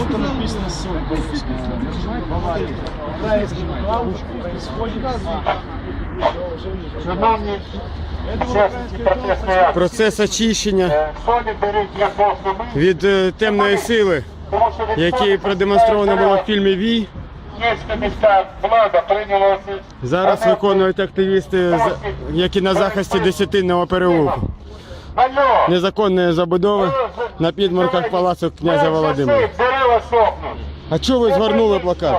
Почему-то написано происходит. Шановні учасники протестної акції, Процес очищення е, беріть як від е, темної сили, тому що від який продемонстровано було в фільмі Вій. Київська міська влада прийняла це. Зараз виконують активісти, з- які на захисті десятинного переулку. Алло! Незаконної забудови на підморках палацу князя Володимира. Дерева сохнуть. А чого ви згорнули плакат?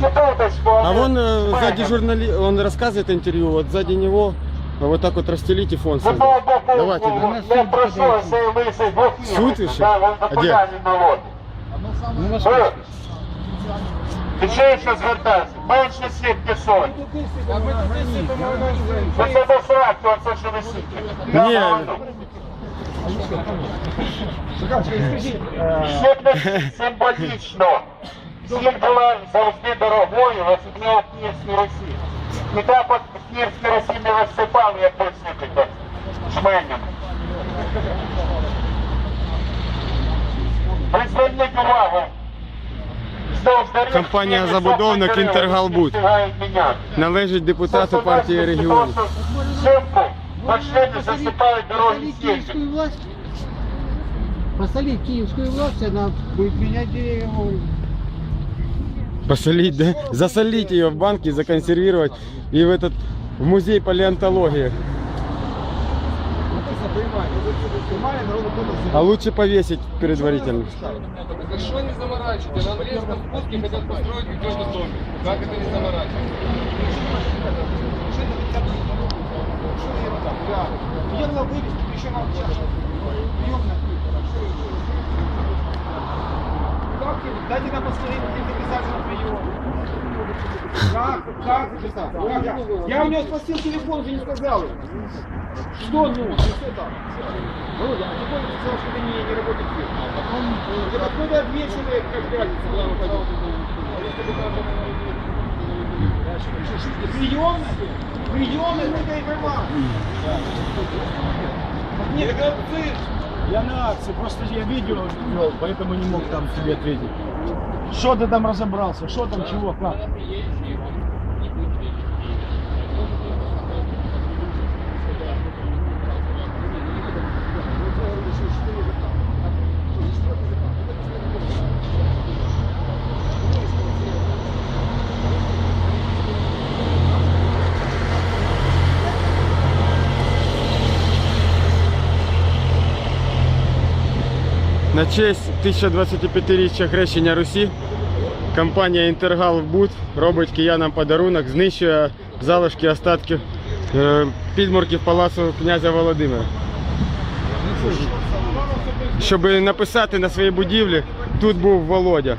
Секундочку, А вон э, сзади журнали, он рассказывает интервью, вот сзади него вот так вот расстелите фон. З свой. одного боку, Давайте, ну, да. я прошу цей лисий блоків. Суд іще? Да, він А де? популярні народи. Ви, Ти що звертаєшся? Менше сітки соль. Оце до сраки, оце що висить. Ні. Я символічно. Сіль була завжди дорогою, особливо в Київській Росії. І так в Київській Росії не розсипали, як ви сипите жменями. Ви зверніть увагу. Компанія забудовник «Інтергалбуд». Належить депутату партії регіонів. Взимку машини засипають дороги киевскую власть. Посолить киевскую власть, она будет менять деревья. Посолить, да? Засолить ее в банке, законсервировать и в этот в музей палеонтологии. А лучше повесить предварительно. Так что не заморачивайте? На Андреевском спуске хотят построить какой-то домик. Как это не заморачивать? Приемная вывеска, еще нам чаша. Приемная Как? Дайте нам посмотреть, где записаться на прием. Как? Как записаться? Как? Я, я у него спросил телефон, ты не сказал. Что ну? Что там? Володя, а телефон сказал, что ты не, не работает свет. Так откуда отвечали, как разница? Приемная? Приемная, это информация. Нет, это. Я на акции, просто я видео вел, поэтому не мог там тебе ответить. Что ты там разобрался? Что там, чего, как? На честь 1025-річчя хрещення Русі компанія Інтергал Буд робить киянам подарунок, знищує залишки остатки е, підморків палацу князя Володимира. Щоб написати на своїй будівлі, тут був Володя.